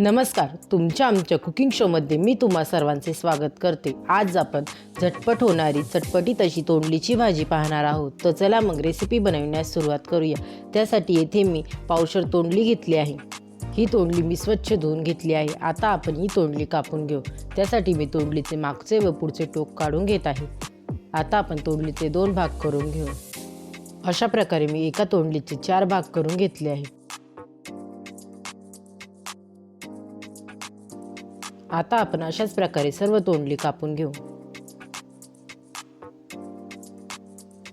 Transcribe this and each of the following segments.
नमस्कार तुमच्या आमच्या कुकिंग शोमध्ये मी तुम्हा सर्वांचे स्वागत करते. आज आपण झटपट होणारी चटपटीत अशी तोंडलीची भाजी पाहणार आहोत. तर चला मग रेसिपी बनवण्यास सुरुवात करूया. त्यासाठी येथे मी पावशर तोंडली घेतली आहे. ही तोंडली मी स्वच्छ धुवून घेतली आहे. आता आपण ही तोंडली कापून घेऊ. त्यासाठी मी तोंडलीचे मागचे व पुढचे टोक काढून घेत आहे. आता आपण तोंडलीचे दोन भाग करून घेऊ. अशा प्रकारे मी एका तोंडलीचे चार भाग करून घेतले आहे. आता आपण अशाच प्रकारे सर्व तोंडली कापून घेऊ.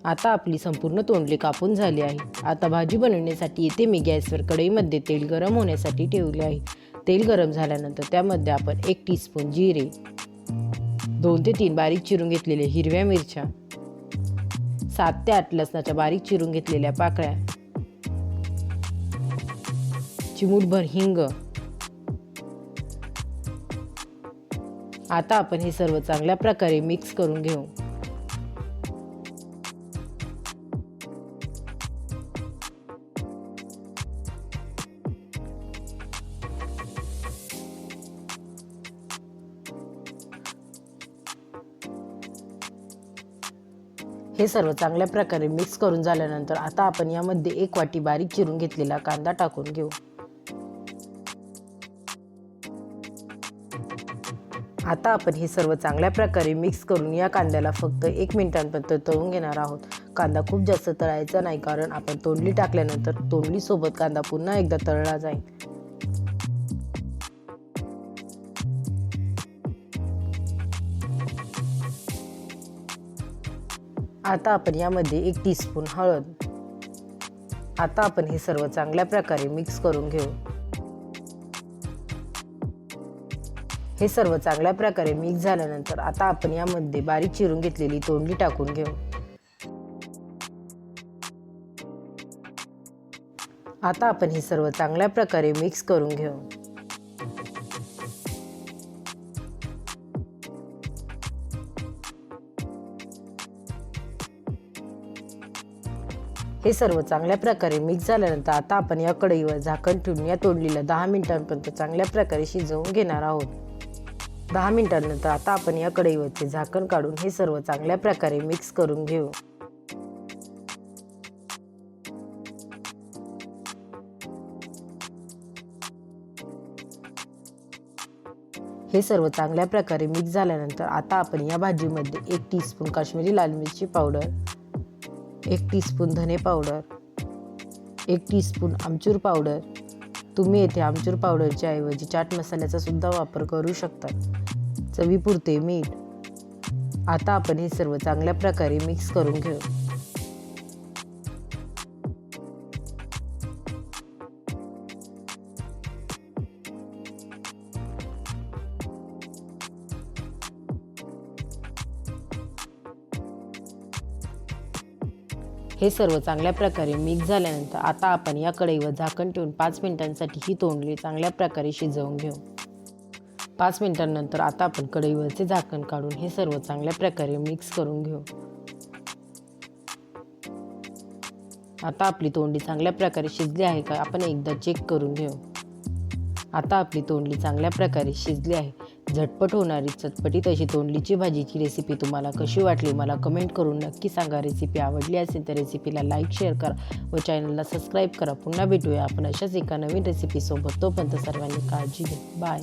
आता आपली संपूर्ण तोंडली कापून झाली आहे. आता भाजी बनवण्यासाठी येते मी गॅसवर कढईमध्ये तेल गरम होण्यासाठी ठेवले आहे. तेल गरम झाल्यानंतर त्यामध्ये आपण एक टीस्पून जिरे दोन ते तीन बारीक चिरून घेतलेल्या हिरव्या मिरच्या सात ते आठ लसणाच्या बारीक चिरून घेतलेल्या पाकळ्या चिमूटभर हिंग आता आपण हे सर्व चांगल्या प्रकारे मिक्स करून घेऊ. हे सर्व चांगल्या प्रकारे मिक्स करून झाल्यानंतर आता आपण यामध्ये एक वाटी बारीक चिरून घेतलेला कांदा टाकून घेऊ. आता आपण हे सर्व चांगल्या प्रकारे मिक्स करून या कांद्याला फक्त एक मिनिटांपर्यंत तळून घेणार आहोत. कांदा खूप जास्त तळायचा नाही कारण आपण तोंडली टाकल्यानंतर तोंडलीसोबत कांदा पुन्हा एकदा तळला जाईल. आता आपण यामध्ये एक टीस्पून हळद. आता आपण हे सर्व चांगल्या प्रकारे मिक्स करून घेऊ. हे सर्व चांगल्या प्रकारे मिक्स झाल्यानंतर आता आपण यामध्ये बारीक चिरून घेतलेली तोंडली टाकून घेऊ. आता आपण हे सर्व चांगल्या प्रकारे मिक्स करून घेऊ. हे सर्व चांगल्या प्रकारे मिक्स झाल्यानंतर आता आपण या कढईवर झाकण ठेवून या तोडलीला दहा मिनिटांपर्यंत चांगल्या प्रकारे शिजवून घेणार आहोत. दहा मिनिटांनंतर आता आपण या कढईवरचे झाकण काढून हे सर्व चांगल्या प्रकारे मिक्स करून घेऊ. हे सर्व चांगल्या प्रकारे मिक्स झाल्यानंतर आता आपण या भाजीमध्ये एक टीस्पून काश्मीरी लाल मिरची पावडर एक टीस्पून धने पावडर एक टीस्पून आमचूर पावडर. तुम्ही येथे आमचूर पावडरच्या ऐवजी चाट मसाल्याचा सुद्धा वापर करू शकता. चवीपुरते मीठ. आता आपण हे सर्व चांगल्या प्रकारे मिक्स करून घेऊ. हे सर्व चांगल्या प्रकारे मिक्स झाल्यानंतर आता आपण या कढईवर झाकण ठेवून पाच मिनिटांसाठी ही तोंडली चांगल्या प्रकारे शिजवून घेऊ. पाच मिनिटांनंतर आता आपण कढईवरचे झाकण काढून हे सर्व चांगल्या प्रकारे मिक्स करून घेऊ. आता आपली तोंडली चांगल्या प्रकारे शिजली आहे का आपण एकदा चेक करून घेऊ. आता आपली तोंडली चांगल्या प्रकारे शिजली आहे. झटपट होणारी चटपटीत अशी तोंडलीची भाजीची रेसिपी तुम्हाला कशी वाटली मला कमेंट करून नक्की सांगा. रेसिपी आवडली असेल तर रेसिपीला लाईक शेअर करा व चॅनलला सबस्क्राईब करा. पुन्हा भेटूया आपण अशाच एका नवीन रेसिपीसोबत तोपर्यंत सर्वांनी काळजी घ्या. बाय